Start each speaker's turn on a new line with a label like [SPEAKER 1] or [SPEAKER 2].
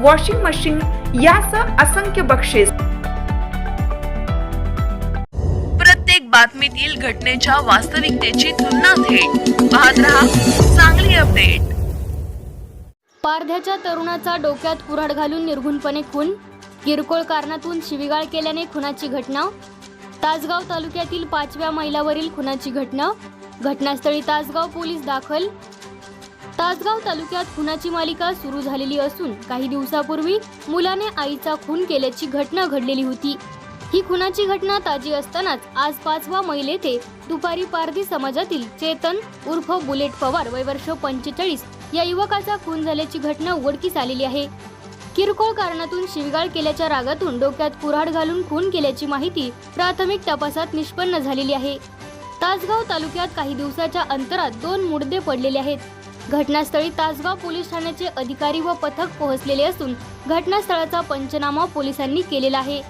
[SPEAKER 1] washing machine यासह असंख्य बक्षीस.
[SPEAKER 2] प्रत्येक बातमीतील घटनेच्या वास्तविकतेची तुलना थेट. पाहत रहा चांगली अपडेट.
[SPEAKER 3] पारध्याच्या तरुणाचा डोक्यात कुऱ्हाड घालून निर्घुणपणे खून. किरकोळ कारणातून शिवीगाळ केल्याने खुनाची घटना. तासगाव तालुक्यातील पाचव्या मैलावरील खुनाची घटना. घटनास्थळी तासगाव पोलीस दाखल. तासगाव तालुक्यात खुनाची मालिका सुरू झालेली असून काही दिवसापूर्वी मुलाने आईचा खून केल्याची घटना घडलेली होती. ही खुनाची घटना ताजी असतानाच आज पाचवा मैल येथे दुपारी पारधी समाजातील चेतन उर्फ बुलेट पवार वय वर्ष पंचेचाळीस या युवकाचा खून झाल्याची घटना उघडकीस आलेली आहे. किरकोळ कारणातून शिवगाळ केल्याच्या रागातून डोक्यात कुऱ्हाड घालून खून केल्याची माहिती प्राथमिक तपासात निष्पन्न झालेली आहे. तासगाव तालुक्यात काही दिवसाच्या अंतरात दोन मुडदे पडलेले आहेत. घटनास्थळी तासगाव पोलीस ठाण्याचे अधिकारी व पथक पोहोचलेले असून घटनास्थळाचा पंचनामा पोलिसांनी केलेला आहे.